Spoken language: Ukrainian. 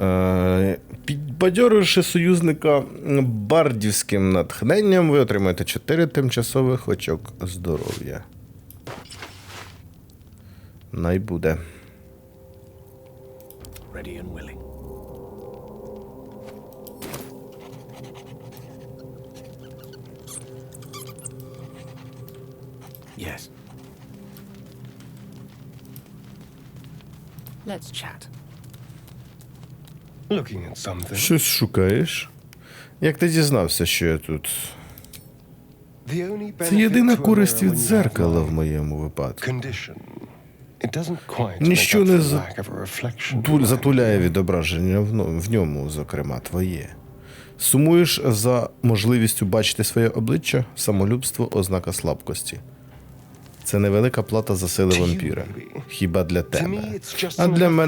Е, Підбадьоривши союзника бардівським натхненням, ви отримаєте 4 тимчасових очок здоров'я. Най буде. Ready and willing. Yes. Let's chat. Looking at something. Щось шукаєш? Як ти дізнався, що я тут? Це єдина користь від дзеркала в моєму випадку. Ніщо не Затуляє відображення в ньому, зокрема, твоє. Сумуєш за можливістю бачити своє обличчя, самолюбство, ознака слабкості. Це невелика плата за сили вампіра. Хіба для тебе. А для мене